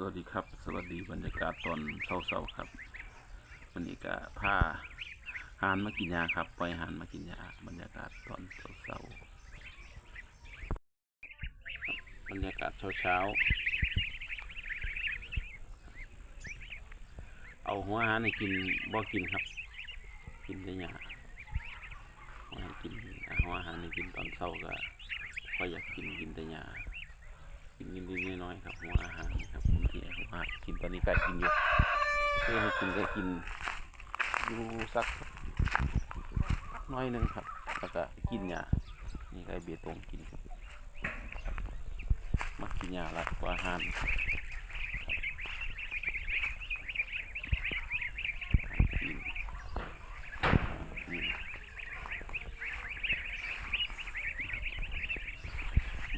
สวัสดีครับ สวัสดีบรรยากาศตอนเช้าๆครับวันนี้ก็พาหานมากินยาครับ ปล่อยหานมากินยาบรรยากาศตอนเช้าๆบรรยากาศเช้าๆเอาหัวหานให้กินบ่กินครับ กินแต่ยาหัวหานกินเอาหัวหานให้กินตอนเช้าก็พออยากกินกินแต่ยากินนิดๆน้อยๆครับหัวอาหารากินตอนนี้ก็กินอยู่เพื่อให้กินก็กินอยู่สักน้อยหนึงครับแล้วก็กินยานี่ก็ไอ้เบียตรงกินมากินยาละกว่าอาหารครับกินกิน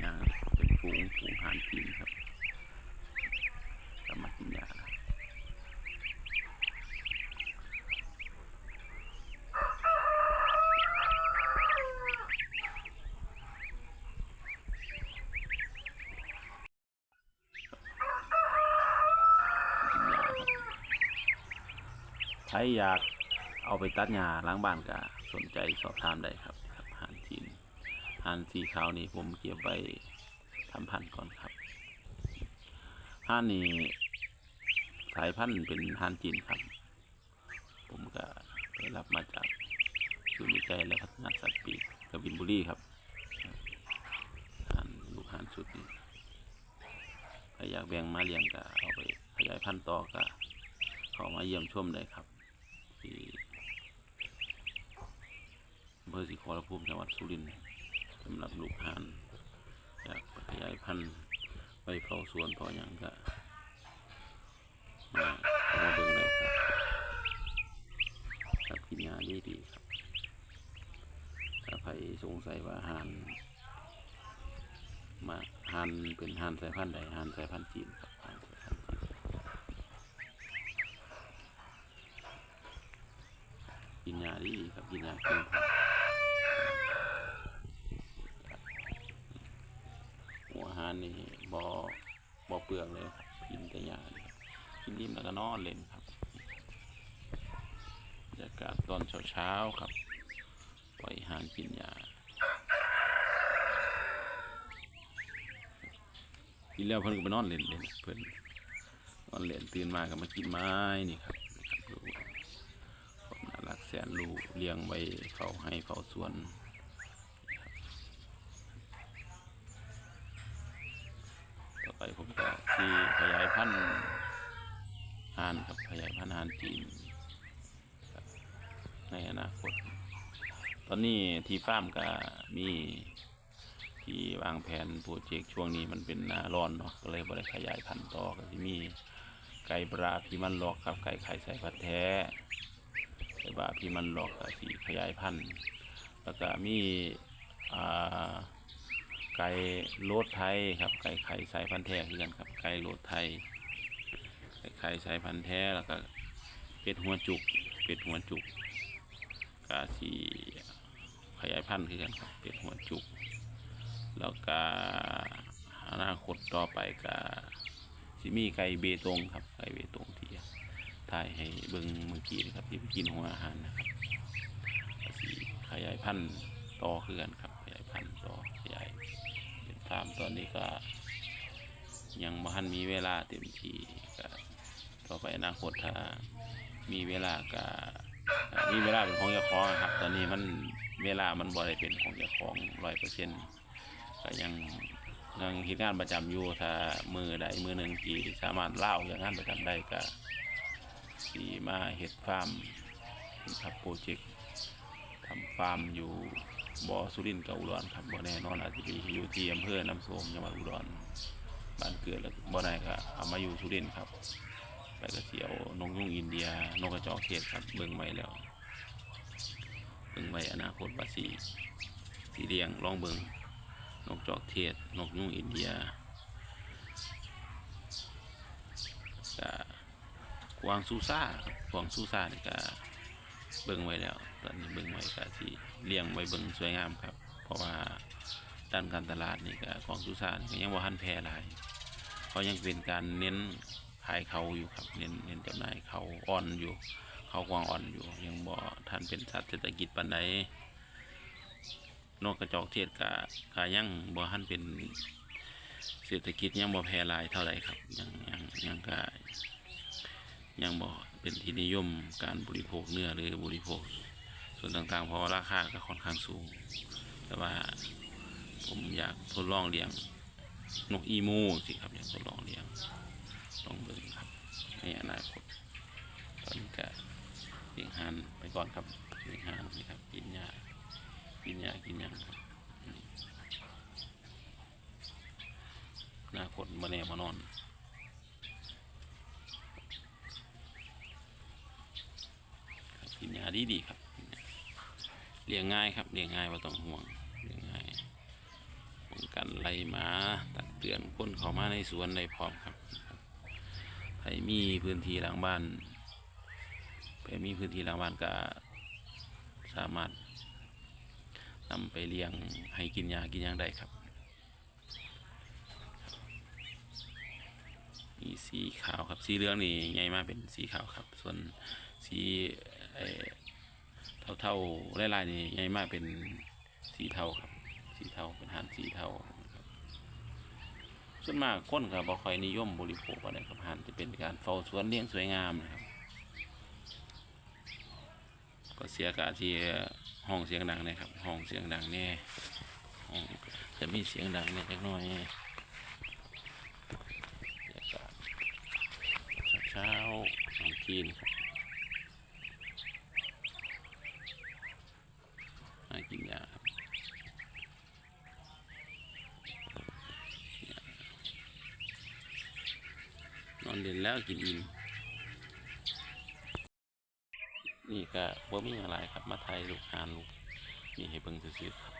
ยาเป็นฝูงฝูงหานกินครับก็มากินยาละ ใครอยากเอาไปตัดหญ้าล้างบ้านก็สนใจสอบถามได้ครับครับหานจีนหานสีขาวนี่ผมเก็บไว้ทำพันธุ์ก่อนครับห่านนี่สายพันธุ์เป็นห่านจีนครับ ผมก็ได้รับมาจากศูนย์วิจัยและพัฒนาสัตว์ปีกกบินบุรีครับห่านลูกห่านชุดนี้ใครอยากแบ่งมาเลี้ยงก็เอาไปขยายพันธุ์ต่อก็เข้ามาเยี่ยมชมได้ครับ ที่ อำเภอศรีขอรภูมิจังหวัดสุรินทร์สำหรับลูกหานอยากขยายพันธุ์ไปเฝ้าสวนพออย่างก็มาบ้ามาเบิ่งได้ครับครับกินงานดีดีครับถ้าใครสงสัยว่าหานมาหานเป็นหานสายพันธุ์ใดหานสายพันธุ์จีนครับหานสายพันธุ์จีนกินยาดีครับกินยากินครับหัวอาหารนี่ บอบอเปลืองเลยครับกินแต่ยากินริมแล้วก็นอนเล่นครับบรรยากาศตอนเช้าๆครับปล่อยหารกินยากินแล้วเพิ่นก็ไปนอนเล่นเล่นเพิ่นนอนเล่นตื่นมาก็มากินไม้นี่ครับดูผมน่ารักแสนรู้เลี้ยงไว้เฝ้าให้เฝ้าสวนต่อไปผมก็ ที่ขยายพันธุ์ห่านครับขยายพันธุ์ห่านจีนในอนาคต ตอนนี้ที่ฟาร์มก็มีที่วางแผนโปรเจกต์ช่วงนี้มันเป็นนาร้อนเนาะก็เลยบริขยายพันธุ์ต่อก็จะมีไก่บราพีมันหลอกครับไก่ไข่ใส่พันแท้ไก่บาพี่มันหลอกกับสีขยายพันธุ์แล้วก็มีไก่โลดไทยครับไก่ไข่สายพันธุ์แท้คือกันครับ ไก่โลดไทยไก่ไข่สายพันธุ์แท้แล้วก็เป็ดหัวจุก เป็ดหัวจุกกาสีขยายพันธุ์คือกันครับเป็ดหัวจุก แล้วก็อนาคตต่อไปก็สิมีไก่เบตงครับไก่เบตงที่ถ่ายให้เบิ่งเมื่อกี้นะครับที่ไปกินหัวอาหารนะครับสิขยายพันธุ์ต่อคือกันครับขยายพันธุ์ต่อขยายเป็นฟาร์มตอนนี้ก็ ยังบ่ทันมีเวลาเต็มที่ก็ต่อไปอนาคตถ้ามีเวลาก็มีเวลาเป็นของเจ้าของครับ ตอนนี้มันเวลามันบ่ได้เป็นของเจ้าของร้อยเปอร์เซ็นต์ก็ยังยังเฮ็ดงานประจำอยู่ถ้ามือใดมือหนึ่งที่สามารถเล่าอย่างงานประจำได้ก็สีมาเห็ดฟาร์มครับโปรเจกต์ทำฟาร์มอยู่บ่อสุรินทร์กับอุดรครับบ่อแน่นอนอาจจะไปอยู่ที่อำเภอน้ำโสมจังหวัดอุดร บ้านเกิดแล้วบ่ได้ก็เอามาอยู่สุรินทร์ครับไปก็เสียวนกยุงอินเดียนกกระจอกเทศครับเบิ่งไว้แล้วเบิ่งไว้อนาคตว่าสีสีเลียงลองเบิ่งนกจอกเทศนกยุงอินเดียกกวางซูซ่าครับกวางซูซ่านี่ก็เบิ่งไว้แล้วตอนนี้เบิ่งไว้ก็ที่เลี้ยงไว้เบิ่งสวยงามครับ เพราะว่า ด้านการตลาดนี่ก็กวางซูซ่านก็ยังบ่ทันแพร่หลายเขายังเป็นการเน้นขายเขาอยู่ครับ เน้นเน้นจำหน่ายเขาอ่อนอยู่ เขากวางอ่อนอยู่ ยังบ่ท่านเป็นสัตว์เศรษฐกิจปานใดนกกระจอกเทศกะกะยังบ่ท่านเป็นเศรษฐกิจยังบ่แพร่หลายเท่าไหร่ครับ ยังยังยังกะยังบ่เป็นที่นิยมการบริโภคเนื้อหรือบริโภค ส่วนต่างๆ เพราะราคาก็ค่อนข้างสูง แต่ว่า ผมอยากทดลองเลี้ยงนกอีมูสิครับอยากทดลองเลี้ยงลองเบิ่งครับในอนาคตตอนนี้ก็เลี้ยงห่านไปก่อนครับเลี้ยงห่านนี่ครับกินหญ้ากินหญ้ากินยังครับอนาคตมาแน่มานอนกินยาดีดีครับเลี้ยงง่ายครับเลี้ยงง่ายว่าต้องห่วงเลี้ยงง่ายป้อง กันไล่หมาตักเตือนคนเขามาในสวนได้พร้อมครับใครมีพื้นที่หลังบ้านใครมีพื้นที่หลังบ้านก็สามารถนำไปเลี้ยงให้กินยากินยังได้ครับมีสีขาวครับสีเหลืองนี่ใหญ่มากเป็นสีขาวครับ ส่วนสีเอ่อเท่าๆลายๆนี่ใหญ่มากเป็นสีเทาครับ สีเทาเป็นหานสีเทาส่วนมากคนครับบ่ค่อยนิยมบริโภคอะไรครับหานจะเป็นการเฝ้าสวนเลี้ยงสวยงามนะครับ ก็เสียกาที่ห้องเสียงดังนะครับ ห้องเสียงดังแน่ห้องจะมีเสียงดังเนี่ยจักน่อยเช้าๆของจีนครับมากินยาครับน อนเด่นแล้วกินอิ่มนี่ก็บ่มีอะไรครับมาไทยลูกหานลูกนี่ให้เบิ่งซื้อครับ